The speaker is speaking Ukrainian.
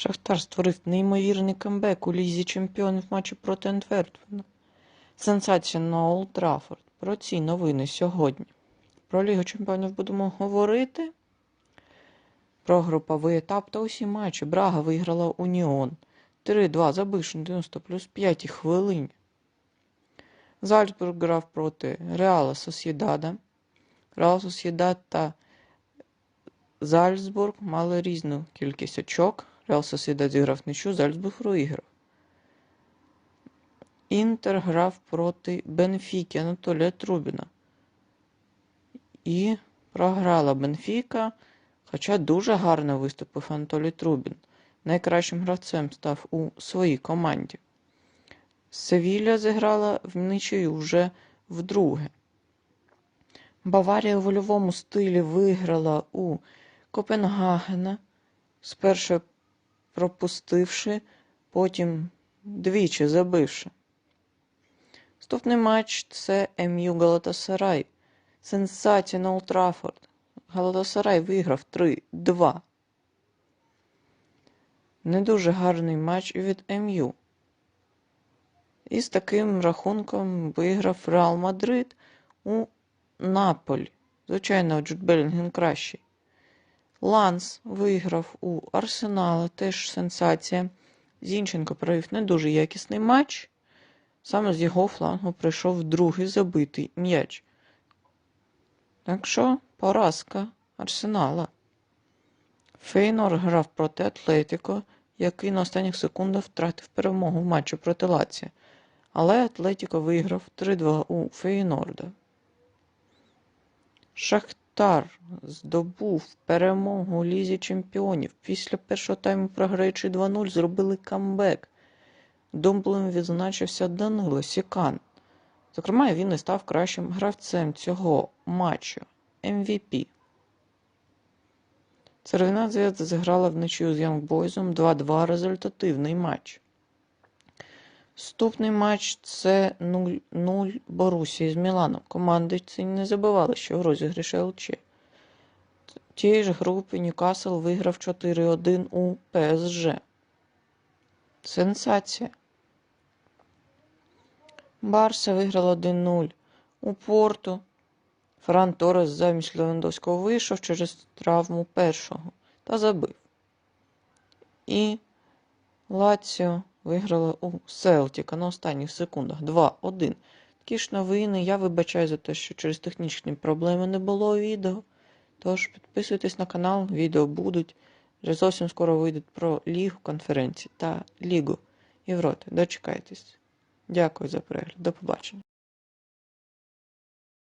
Шахтар створив неймовірний камбек у лізі чемпіонів в матчі проти Антверпена. Сенсація на Олд Траффорд. Про ці новини сьогодні. Про Лігу чемпіонів будемо говорити. Про груповий етап та усі матчі. Брага виграла Уніон. 3-2 забивши на 90 плюс 5 хвилині. Зальцбург грав проти Реала Сосєдада. Реал Сосєдад та Зальцбург мали різну кількість очок. Реал Сосєдад зіграв нічу, Зальцбург виграв. Інтер грав проти Бенфіки Анатолія Трубіна. І програла Бенфіка, хоча дуже гарно виступив Анатолій Трубін. Найкращим гравцем став у своїй команді. Севілля зіграла в нічию вже вдруге. Баварія у вольовому стилі виграла у Копенгагена, спершу пропустивши, потім двічі забивши. Наступний матч це МЮ Галатасарай. Сенсація на Олтрафорд. Галатасарай виграв 3-2. Не дуже гарний матч від МЮ. І з таким рахунком виграв Реал Мадрид у Наполі. Звичайно, Джуд Белінгем кращий. Ланс виграв у Арсенала, теж сенсація. Зінченко провів не дуже якісний матч. Саме з його флангу прийшов другий забитий м'яч. Так що поразка Арсенала. Фейнор грав проти Атлетіко, який на останніх секундах втратив перемогу в матчі проти Лація. Але Атлетіко виграв 3-2 у Фейнорда. Шахтар здобув перемогу у Лізі Чемпіонів. Після першого тайму, програючи 2-0, зробили камбек. Думблем відзначився Данило Сікан. Зокрема, він і став кращим гравцем цього матчу MVP. Цервіна Зв'язка зіграла в нічию з Янгбойзом 2-2 результативний матч. Наступний матч це 0-0 Борусії з Міланом. Команди ці не забивали, що в розіграші ЛЧ. Тієї ж групи Ньюкасл виграв 4-1 у ПСЖ. Сенсація. Барса виграла 1-0 у Порту. Фран Торес замість Левандовського вийшов через травму першого та забив. І Лаціо виграла у Селтіка на останніх секундах 2-1. Такі ж новини. Я вибачаю за те, що через технічні проблеми не було відео. Тож підписуйтесь на канал, відео будуть. Вже зовсім скоро вийдуть про Лігу конференції та Лігу Європи. Дочекайтесь. Дякую за перегляд. До побачення.